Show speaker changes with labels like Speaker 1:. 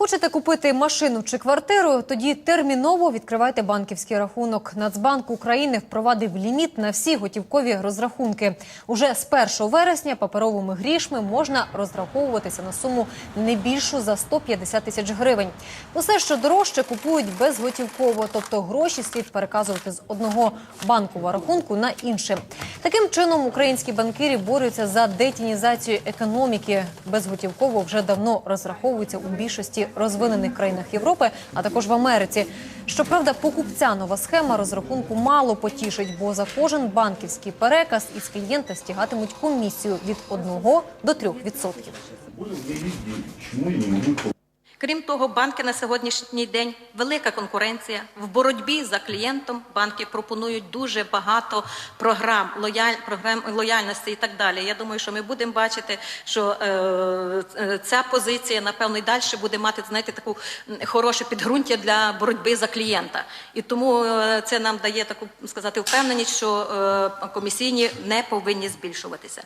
Speaker 1: Хочете купити машину чи квартиру? Тоді терміново відкривайте банківський рахунок. Нацбанк України впровадив ліміт на всі готівкові розрахунки. Уже з 1 вересня паперовими грішми можна розраховуватися на суму не більшу за 150 тисяч гривень. Усе, що дорожче, купують безготівково, тобто гроші слід переказувати з одного банкового рахунку на інше. Таким чином українські банкірі борються за детінізацію економіки. Безготівково вже давно розраховуються у більшості розвинених країнах Європи, а також в Америці. Щоправда, покупця нова схема розрахунку мало потішить, бо за кожен банківський переказ із клієнта стягатимуть комісію від 1 до 3 відсотків.
Speaker 2: Крім того, банки на сьогоднішній день велика конкуренція в боротьбі за клієнтом. Банки пропонують дуже багато програм, лояль, програм лояльності і так далі. Я думаю, що ми будемо бачити, що е, е, ця позиція напевно і далі буде мати знаєте, таку хороше підґрунтя для боротьби за клієнта. І тому е, це нам дає таку сказати впевненість, що е, комісійні не повинні збільшуватися.